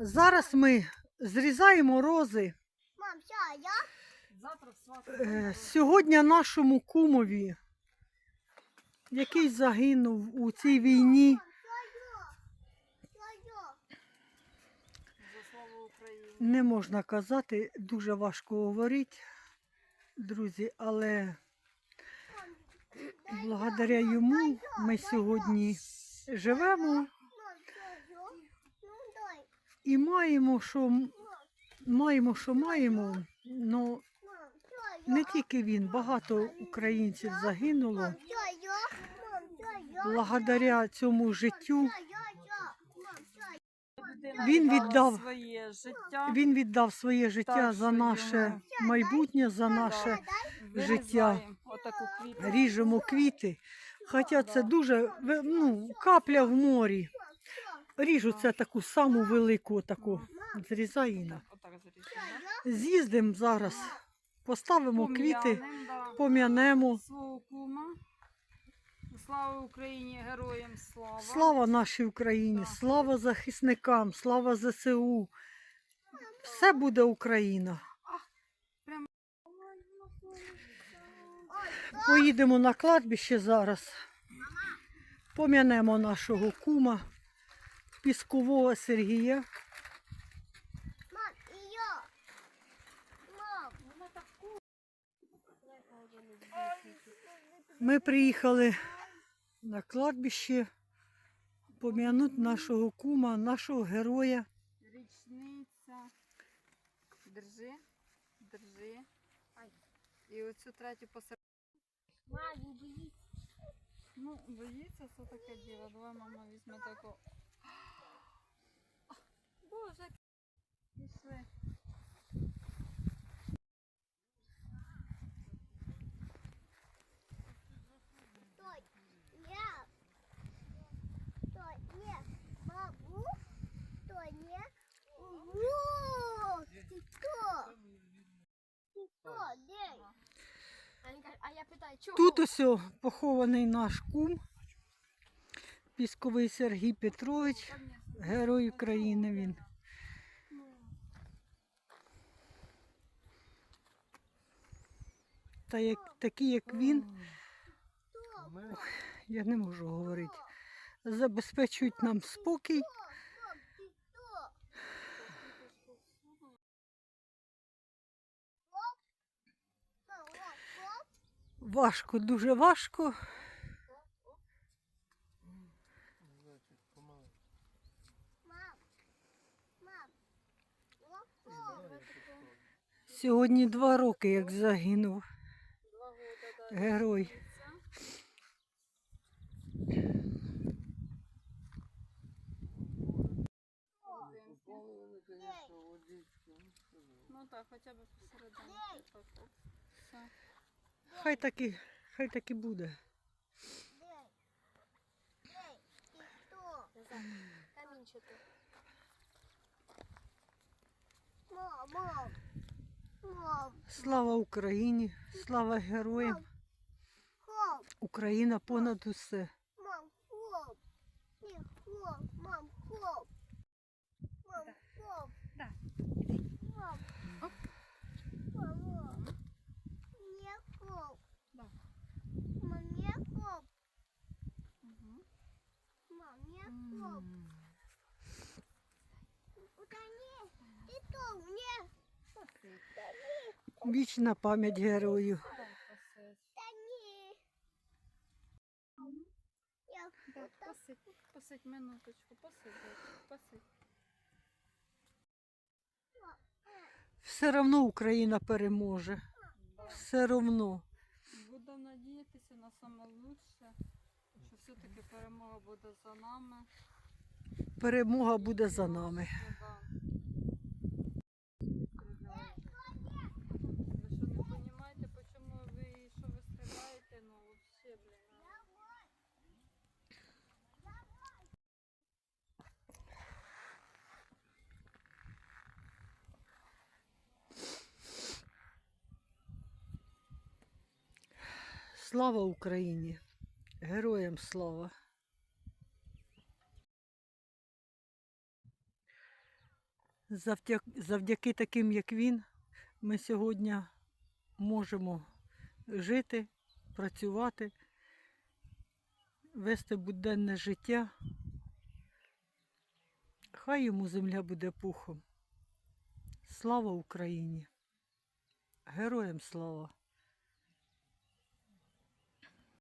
Зараз ми зрізаємо рози. Мам, що, я? Свату. Е, Сьогодні нашому кумові, який загинув у цій війні, я? Не можна казати, дуже важко говорити, друзі, але благодаря йому ми сьогодні живемо Мам, що я? Ну, дай. І маємо, що маємо, що маємо. Ну що я? не тільки він, багато українців загинуло. Благодаря цьому життю Він віддав- своє життя. він віддав своє життя за наше майбутнє, за наше життя. Ріжемо квіти. Хоча це дуже ну, капля в морі. Ріжу це таку саму велику, таку зрізаю. її на. Отак зрізаємо. З'їздимо зараз, поставимо квіти, пом'янемо. Свого кума. Слава Україні, героям слава. Слава нашій Україні, слава захисникам, слава ЗСУ. Все буде Україна. Поїдемо на кладбище зараз. Пом'янемо нашого кума, піскового Сергія. Мам, і я. Мам. Ми приїхали на кладбище пом'янути нашого кума, нашого героя. Річниця. Держи, держи. І оцю третю посередині. Мам, боїться. Ну, боїться, це таке діло. Давай мама візьме таку. Питаю, чого? Тут ось похований наш кум, пісковий Сергій Петрович, герой України він. Та як, такі, як він, я не можу говорити, забезпечують нам спокій. Важко, дуже важко. Мам. Мам. Вот, вот. Сьогодні два роки, як загинув герой. Ну так, хоча б посередині. Хай так і, хай так і буде. День. Слава Україні, слава героям. Україна понад усе. Мам, хоп. Мам, хоп. Мам, хоп. Да. Мам. Мам. Не хоп. Да. Мам, не хоп. Мгм. Мам, не хоп. Утони. Ты кто? Мне. Вічна пам'ять герою. Да, посидь, посидь минуточку, посидь, зайчик, посидь. Все одно Україна переможе. Все одно. Буду надіятися на лучше, що все-таки перемога буде за нами. Перемога буде за нами. Слава Україні! Героям слава! Завдяки, таким, як він, ми сьогодні можемо жити, працювати, вести буденне життя. Хай йому земля буде пухом. Слава Україні! Героям слава!